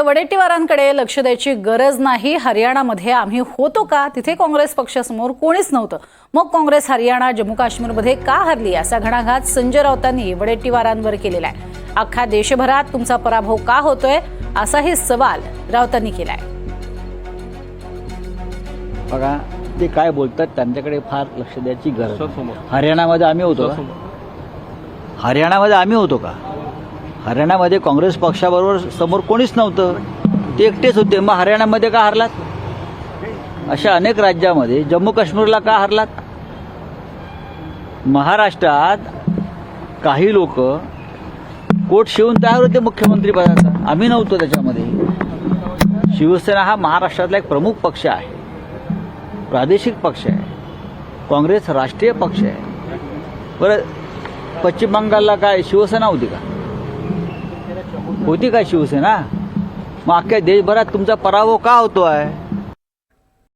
तर वडेट्टीवारांकडे लक्ष द्यायची गरज नाही. हरियाणामध्ये आम्ही होतो का? तिथे काँग्रेस पक्षासमोर कोणीच नव्हतं. मग काँग्रेस हरियाणा जम्मू काश्मीरमध्ये का हरली? असा घणाघात संजय राऊतांनी वडेट्टीवारांवर केलेला आहे. अख्ख्या देशभरात तुमचा पराभव का होतोय? असाही सवाल राऊतांनी केलाय. बघा ते काय बोलतात त्यांच्याकडे फार लक्ष द्यायची गरज नाही. हरियाणामध्ये आम्ही होतो का? हरियाणामध्ये आम्ही होतो का? हरियाणामध्ये काँग्रेस पक्षाबरोबर समोर कोणीच नव्हतं. ते एकटेच होते. मग हरियाणामध्ये का हरलात? अशा अनेक राज्यामध्ये. जम्मू काश्मीरला का हरलात? महाराष्ट्रात काही लोक कोट शिवून तयार होते मुख्यमंत्री पदाचा. आम्ही नव्हतो त्याच्यामध्ये. शिवसेना हा महाराष्ट्रातला एक प्रमुख पक्ष आहे. प्रादेशिक पक्ष आहे. काँग्रेस राष्ट्रीय पक्ष आहे. बरं पश्चिम बंगालला काय शिवसेना होती का? होती का शिवसेना? मग अख्ख्या देशभरात तुमचा पराभव का होतो आहे